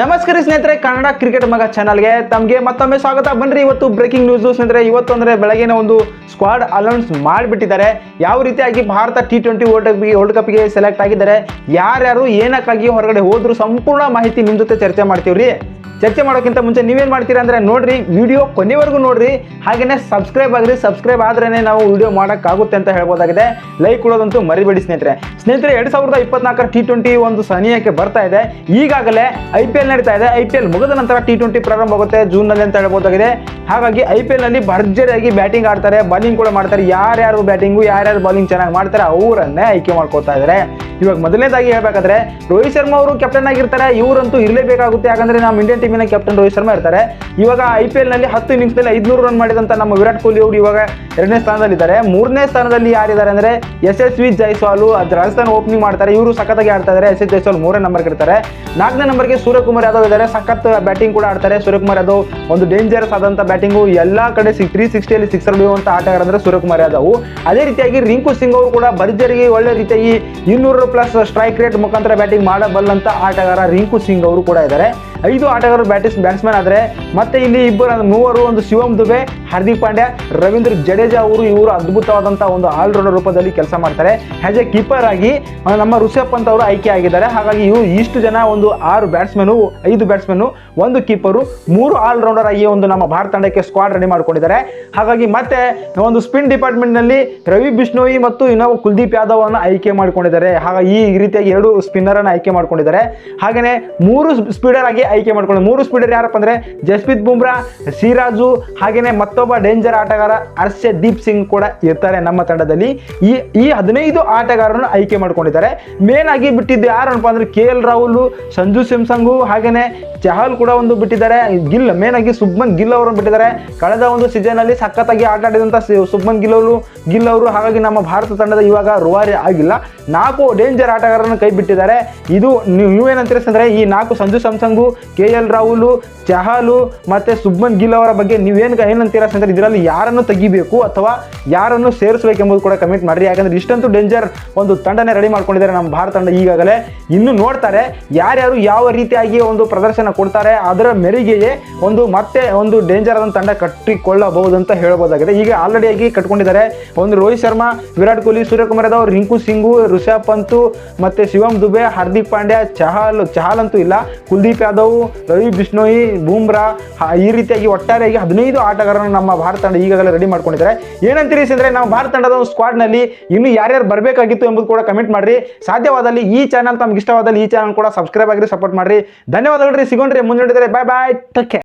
ನಮಸ್ಕಾರ ಸ್ನೇಹಿತರೆ, ಕನ್ನಡ ಕ್ರಿಕೆಟ್ ಮಗ ಚಾನಲ್ಗೆ ತಮಗೆ ಮತ್ತೊಮ್ಮೆ ಸ್ವಾಗತ. ಬನ್ರಿ, ಇವತ್ತು ಬ್ರೇಕಿಂಗ್ ನ್ಯೂಸ್ ಸ್ನೇಹಿತರೆ ಇವತ್ತು ಅಂದರೆ ಬೆಳಗಿನ ಒಂದು ಸ್ಕ್ವಾಡ್ ಅನೌನ್ಸ್ ಮಾಡಿಬಿಟ್ಟಿದ್ದಾರೆ. ಯಾವ ರೀತಿಯಾಗಿ ಭಾರತ ಟಿ ಟ್ವೆಂಟಿ ವರ್ಲ್ಡ್ ಕಪ್ಗೆ ವರ್ಲ್ಡ್ ಕಪ್ಗೆ ಸೆಲೆಕ್ಟ್ ಆಗಿದ್ದಾರೆ, ಯಾರ್ಯಾರು ಏನಕ್ಕಾಗಿ ಹೊರಗಡೆ ಹೋದ್ರು ಸಂಪೂರ್ಣ ಮಾಹಿತಿ ನಿಮ್ಮ ಜೊತೆ ಚರ್ಚೆ ಮಾಡ್ತೀವ್ರಿ. ಚರ್ಚೆ ಮಾಡೋಕ್ಕಿಂತ ಮುಂಚೆ ನೀವೇನು ಮಾಡ್ತೀರಾ ಅಂದರೆ ನೋಡ್ರಿ ವಿಡಿಯೋ ಕೊನೆವರೆಗೂ ನೋಡಿರಿ. ಹಾಗೆಯೇ ಸಬ್ಸ್ಕ್ರೈಬ್ ಆಗಿರಿ. ಸಬ್ಸ್ಕ್ರೈಬ್ ಆದ್ರೇ ನಾವು ವಿಡಿಯೋ ಮಾಡೋಕ್ಕಾಗುತ್ತೆ ಅಂತ ಹೇಳ್ಬೋದಾಗಿದೆ. ಲೈಕ್ ಕೊಡೋದಂತೂ ಮರಿಬೇಡಿ ಸ್ನೇಹಿತರೆ. ಸ್ನೇಹಿತರೆ, ಎರಡು ಸಾವಿರದ ಇಪ್ಪತ್ನಾಲ್ಕರ ಟಿ ಟ್ವೆಂಟಿ ಒಂದು ಸನಿಯಕ್ಕೆ ಬರ್ತಾ ಇದೆ. ಈಗಾಗಲೇ ಐ ಪಿ ಎಲ್ ನಡೀತಾ ಇದೆ. ಐ ಪಿ ಎಲ್ ಮುಗಿದ ನಂತರ ಟಿ ಟ್ವೆಂಟಿ ಪ್ರಾರಂಭ ಆಗುತ್ತೆ ಜೂನ್ನಲ್ಲಿ ಅಂತ ಹೇಳ್ಬೋದಾಗಿದೆ. ಹಾಗಾಗಿ ಐ ಪಿ ಎಲ್ನಲ್ಲಿ ಭರ್ಜರಿಯಾಗಿ ಬ್ಯಾಟಿಂಗ್ ಆಡ್ತಾರೆ ಬಾಲಿಂಗ್ ಕೂಡ ಮಾಡ್ತಾರೆ. ಯಾರ್ಯಾರು ಬ್ಯಾಟಿಂಗು ಯಾರ್ಯಾರು ಬಾಲಿಂಗ್ ಚೆನ್ನಾಗಿ ಮಾಡ್ತಾರೆ, ಅವರನ್ನೇ ಆಯ್ಕೆ ಮಾಡ್ಕೋತಾ ಇದ್ದಾರೆ ಇವಾಗ ಮೊದಲನೇದಾಗಿ ಹೇಳ್ಬೇಕಾದ್ರೆ ರೋಹಿತ್ ಶರ್ಮಾ ಅವರು ಕ್ಯಾಪ್ಟನ್ ಆಗಿರ್ತಾರೆ, ಇವರಂತೂ ಇರಲೇಬೇಕಾಗುತ್ತೆ. ಯಾಕಂದ್ರೆ ನಮ್ಮ ಇಂಡಿಯನ್ ಟೀಮಿನ ಕ್ಯಾಪ್ಟನ್ ರೋಹಿತ್ ಶರ್ಮಾ ಇರ್ತಾರೆ. ಇವಾಗ ಐ ಪಿ ಎಲ್ನಲ್ಲಿ ಹತ್ತು ಇನ್ನಿಂಗ್ಸ್ನಲ್ಲಿ ಐದುನೂರು ರನ್ ಮಾಡಿದಂಥ ನಮ್ಮ ವಿರಾಟ್ ಕೊಹ್ಲಿ ಅವರು ಇವಾಗ ಎರಡನೇ ಸ್ಥಾನದಲ್ಲಿದ್ದಾರೆ. ಮೂರನೇ ಸ್ಥಾನದಲ್ಲಿ ಯಾರಿದ್ದಾರೆ ಅಂದ್ರೆ ಎಸ್ ಎಸ್ ವಿ ಜೈಸ್ವಾಲು, ಅದು ರಾಜಸ್ಥಾನ್ ಓಪನಿಂಗ್ ಮಾಡ್ತಾರೆ. ಇವರು ಸಖತ್ತಾಗಿ ಆಡ್ತಾ ಇದ್ದಾರೆ ಎಸ್ ಎಸ್ ಜೈಸ್ವಾಲ್ ಮೂರನೇ ನಂಬರ್ ಇರ್ತಾರೆ ನಾಲ್ಕನೇ ನಂಬರ್ಗೆ ಸೂರ್ಯಕುಮಾರ್ ಯಾದವ್ ಇದ್ದಾರೆ ಸಖತ್ ಬ್ಯಾಟಿಂಗ್ ಕೂಡ ಆಡ್ತಾರೆ. ಸೂರ್ಯಕುಮಾರ್ ಯಾದವ್ ಒಂದು ಡೇಂಜರಸ್ ಆದಂಥ ಬ್ಯಾಟಿಂಗು ಎಲ್ಲಾ ಕಡೆ ಸಿಕ್ ತ್ರೀ ಸಿಕ್ಸ್ಟಿಯಲ್ಲಿ ಸಿಕ್ಸರ್ ಬಿಡುವಂತ ಆಟಗಾರ ಅಂದ್ರೆ ಸೂರ್ಯಕುಮಾರ್ ಯಾದವ್. ಅದೇ ರೀತಿಯಾಗಿ ರಿಂಕು ಸಿಂಗ್ ಅವರು ಕೂಡ ಬರ್ಜರಿಗೆ ಒಳ್ಳೆ ರೀತಿಯಾಗಿ ಇನ್ನೂರು ಪ್ಲಸ್ ಸ್ಟ್ರೈಕ್ ರೇಟ್ ಮುಖಾಂತರ ಬ್ಯಾಟಿಂಗ್ ಮಾಡಬಲ್ಲಂತ ಆಟಗಾರ ರಿಂಕು ಸಿಂಗ್ ಅವರು ಕೂಡ ಇದ್ದಾರೆ. ಐದು ಆಟಗಾರರು ಬ್ಯಾಟಿಸ್ ಬ್ಯಾಟ್ಸ್ಮನ್ ಆದರೆ ಮತ್ತೆ ಇಲ್ಲಿ ಇಬ್ಬರು ಮೂವರು ಒಂದು ಶಿವಂ ದುಬೆ, ಹಾರ್ದಿಕ್ ಪಾಂಡ್ಯ, ರವೀಂದ್ರ ಜಡೇಜಾ ಅವರು ಇವರು ಅದ್ಭುತವಾದಂಥ ಒಂದು ಆಲ್ರೌಂಡರ್ ರೂಪದಲ್ಲಿ ಕೆಲಸ ಮಾಡ್ತಾರೆ. ಆಸ್ ಎ ಕೀಪರ್ ಆಗಿ ನಮ್ಮ ಋಷಭ್ ಪಂತ್ ಅವರು ಆಯ್ಕೆ ಆಗಿದ್ದಾರೆ. ಹಾಗಾಗಿ ಇವರು ಇಷ್ಟು ಜನ ಒಂದು ಆರು ಬ್ಯಾಟ್ಸ್ಮನ್ ಐದು ಬ್ಯಾಟ್ಸ್ಮನ್ನು ಒಂದು ಕೀಪರು ಮೂರು ಆಲ್ರೌಂಡರ್ ಆಗಿ ಒಂದು ನಮ್ಮ ಭಾರತ ತಂಡಕ್ಕೆ ಸ್ಕ್ವಾಡ್ ರೆಡಿ ಮಾಡ್ಕೊಂಡಿದ್ದಾರೆ. ಹಾಗಾಗಿ ಮತ್ತೆ ಒಂದು ಸ್ಪಿನ್ ಡಿಪಾರ್ಟ್ಮೆಂಟ್ನಲ್ಲಿ ರವಿ ಬಿಷ್ಣೋಯಿ ಮತ್ತು ಇನ್ನೊಬ್ಬ ಕುಲ್ದೀಪ್ ಯಾದವ್ ಅನ್ನು ಆಯ್ಕೆ ಮಾಡ್ಕೊಂಡಿದ್ದಾರೆ. ಹಾಗಾಗಿ ಈ ರೀತಿಯಾಗಿ ಎರಡು ಸ್ಪಿನ್ನರ್ ಅನ್ನು ಆಯ್ಕೆ ಮಾಡ್ಕೊಂಡಿದ್ದಾರೆ. ಹಾಗೆಯೇ ಮೂರು ಸ್ಪೀಡರ್ ಆಗಿ ಆಯ್ಕೆ ಮಾಡ್ಕೊಂಡು, ಮೂರು ಸ್ಪೀಡರ್ ಯಾರಪ್ಪ ಅಂದ್ರೆ ಜಸ್ಪ್ರೀತ್ ಬುಮ್ರಾ, ಸಿರಾಜು ಹಾಗೆಯೇ ಮತ್ತೊಬ್ಬ ಡೇಂಜರ್ ಆಟಗಾರ ಹರ್ಷದೀಪ್ ಸಿಂಗ್ ಕೂಡ ಇರ್ತಾರೆ ನಮ್ಮ ತಂಡದಲ್ಲಿ. ಈ ಈ ಹದಿನೈದು ಆಟಗಾರರನ್ನು ಆಯ್ಕೆ ಮಾಡ್ಕೊಂಡಿದ್ದಾರೆ. ಮೇನ್ ಆಗಿ ಬಿಟ್ಟಿದ್ದು ಯಾರಪ್ಪ ಅಂದ್ರೆ ಕೆ ಎಲ್ ರಾಹುಲ್, ಸಂಜು ಸ್ಯಾಮ್ಸಂಗು ಹಾಗೆಯೇ ಚಹಲ್ ಕೂಡ ಒಂದು ಬಿಟ್ಟಿದ್ದಾರೆ. ಗಿಲ್ ಮೇನ್ ಆಗಿ ಸುಬ್ಮನ್ ಗಿಲ್ ಅವರನ್ನು ಬಿಟ್ಟಿದ್ದಾರೆ. ಕಳೆದ ಒಂದು ಸೀಸನ್ ಅಲ್ಲಿ ಸಖತ್ತಾಗಿ ಆಟ ಆಡಿದಂಥ ಸುಬ್ಮನ್ ಗಿಲ್ ಅವರು ಗಿಲ್ ಅವರು, ಹಾಗಾಗಿ ನಮ್ಮ ಭಾರತ ತಂಡದ ಇವಾಗ ರುವಾರಿ ಆಗಿಲ್ಲ. ನಾಲ್ಕು ಡೇಂಜರ್ ಆಟಗಾರರನ್ನು ಕೈ ಬಿಟ್ಟಿದ್ದಾರೆ. ಇದು ನೀವು ನೀವೇನಂತೀರ ಅಂದರೆ ಈ ನಾಲ್ಕು ಸಂಜು ಸ್ಯಾಮ್ಸಂಗು, ಕೆ ಎಲ್ ರಾಹುಲ್, ಚಹಲು ಮತ್ತೆ ಸುಬ್ಮನ್ ಗಿಲ್ ಅವರ ಬಗ್ಗೆ ನೀವೇನು ಏನಂತೀರ ಅಂದರೆ ಇದರಲ್ಲಿ ಯಾರನ್ನು ತೆಗಿಬೇಕು ಅಥವಾ ಯಾರನ್ನು ಸೇರಿಸಬೇಕೆಂಬುದು ಕೂಡ ಕಮೆಂಟ್ ಮಾಡ್ರಿ. ಯಾಕಂದ್ರೆ ಇಷ್ಟಂತೂ ಡೇಂಜರ್ ಒಂದು ತಂಡನೇ ರೆಡಿ ಮಾಡ್ಕೊಂಡಿದ್ದಾರೆ ನಮ್ಮ ಭಾರತ ತಂಡ ಈಗಾಗಲೇ. ಇನ್ನು ನೋಡ್ತಾರೆ ಯಾರ್ಯಾರು ಯಾವ ರೀತಿಯಾಗಿ ಒಂದು ಪ್ರದರ್ಶನ ಕೊಡ್ತಾರೆ, ಅದರ ಮೆರಿಗೆಯೇ ಒಂದು ಮತ್ತೆ ಒಂದು ಡೇಂಜರ್ ಆದ ತಂಡ ಕಟ್ಟಿಕೊಳ್ಳಬಹುದು ಅಂತ ಹೇಳ್ಬೋದಾಗಿದೆ. ಈಗ ಆಲ್ರೆಡಿ ಆಗಿ ಕಟ್ಕೊಂಡಿದ್ದಾರೆ ಒಂದು ರೋಹಿತ್ ಶರ್ಮಾ, ವಿರಾಟ್ ಕೊಹ್ಲಿ, ಸೂರ್ಯಕುಮಾರ್ ಯಾದವ್, ರಿಂಕು ಸಿಂಗು, ಋಷಭ್ ಪಂತು ಮತ್ತೆ ಶಿವಮ್ ದುಬೆ ಹಾರ್ದಿಕ್ ಪಾಂಡ್ಯ, ಚಹಲ್ ಚಹಲ್ ಅಂತೂ ಇಲ್ಲ. ಕುಲ್ದೀಪ್ ಯಾದವ್, ರವಿ ಬಿಷ್ಣೋಯಿ, ಬೂಮ್ರಾ ಈ ರೀತಿಯಾಗಿ ಒಟ್ಟಾರೆಯಾಗಿ ಹದಿನೈದು ಆಟಗಾರರನ್ನು ನಮ್ಮ ಭಾರತ ತಂಡ ಈಗಾಗಲೇ ರೆಡಿ ಮಾಡ್ಕೊಂಡಿದ್ದಾರೆ. ಏನಂತೀರಿ ಅಂದರೆ ನಾವು ಭಾರತ ತಂಡದ ಒಂದು ಸ್ಕ್ವಾಡ್ನಲ್ಲಿ ಇನ್ನು ಯಾರ್ಯಾರು ಬರಬೇಕಾಗಿತ್ತು ಎಂಬುದು ಕೂಡ ಕಮೆಂಟ್ ಮಾಡಿರಿ. ಸಾಧ್ಯವಾದಲ್ಲಿ ಈ ಚಾನಲ್ ತಮ್ಗೆ ಇಷ್ಟವಾದಲ್ಲಿ ಈ ಚಾನಲ್ ಕೂಡ ಸಬ್ಸ್ಕ್ರೈಬ್ ಆಗಿರಿ ಸಪೋರ್ಟ್ ಮಾಡಿರಿ. ಧನ್ಯವಾದಗಳು ರೀ. ಸಿಗೋಣ್ರಿ. ಮುಂದೆ ಬಾಯ್ ಬಾಯ್ ಟಕ್ಕೆ